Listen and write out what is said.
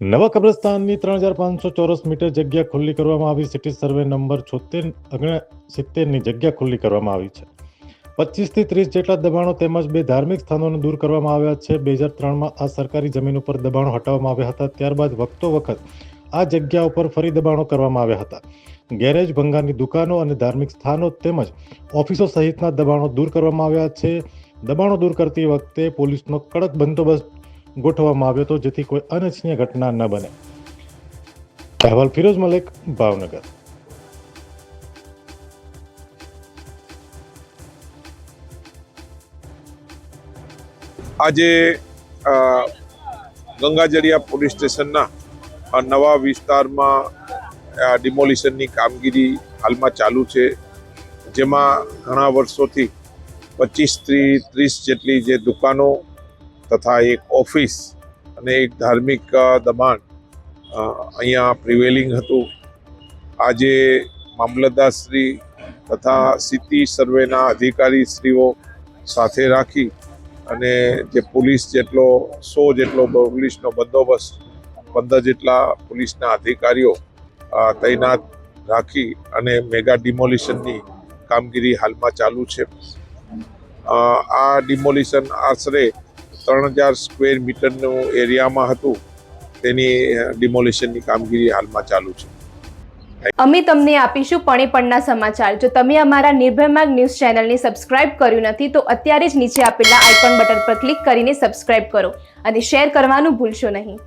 નવા કબ્રસ્તાનની ત્રણ હજાર પાંચસો ચોરસ મીટર જગ્યા ખુલ્લી કરવામાં આવી. સિટી સર્વે નંબર છોતેર સિત્તેરની જગ્યા ખુલ્લી કરવામાં આવી છે. પચીસથી ત્રીસ જેટલા દબાણો તેમજ બે ધાર્મિક સ્થાનોને દૂર કરવામાં આવ્યા છે. બે હજાર ત્રણમાં આ સરકારી જમીન ઉપર દબાણો હટાવવામાં આવ્યા હતા. ત્યારબાદ વખતો વખત આ જગ્યા ઉપર ફરી દબાણો કરવામાં આવ્યા હતા. ગેરેજ, ભંગારની દુકાનો અને ધાર્મિક સ્થાનો તેમજ ઓફિસો સહિતના દબાણો દૂર કરવામાં આવ્યા છે. દબાણો દૂર કરતી વખતે પોલીસનો કડક બંદોબસ્ત ગોઠવવામાં આવ્યો હતો જેથી કોઈ અનિચ્છનીય ઘટના ન બને. અહેવાલ ફિરોઝ મલિક, ભાવનગર. આજે ગંગાજળિયા પોલીસ સ્ટેશનના નવા વિસ્તારમાં ડિમોલિશનની કામગીરી હાલમાં ચાલુ છે. જેમાં ઘણા વર્ષોથી પચીસથી ત્રીસ જેટલી જે દુકાનો તથા એક ઓફિસ અને એક ધાર્મિક દબાણ અહીંયા પ્રિવેલિંગ હતું. આજે મામલતદારશ્રી તથા સિટી સર્વેના અધિકારીશ્રીઓ સાથે રાખી અને જે પોલીસ જેટલો, સો જેટલો પોલીસનો બંદોબસ્ત, પંદર જેટલા પોલીસના અધિકારીઓ તૈનાત રાખી અને મેગા ડિમોલિશનની કામગીરી હાલમાં ચાલુ છે. આ ડિમોલિશન આશરે ત્રણ હજાર સ્ક્વેર મીટરનું એરિયામાં હતું, તેની ડિમોલિશનની કામગીરી હાલમાં ચાલુ છે. અમે તમને આપીશું પણે પણના સમાચાર. જો તમે અમારા નિર્ભયમાર્ગ ન્યૂઝ ચેનલને સબસ્ક્રાઇબ કર્યું નથી, તો અત્યારે જ નીચે આપેલા આઇકોન બટન પર ક્લિક કરીને સબસ્ક્રાઇબ કરો અને શેર કરવાનું ભૂલશો નહીં.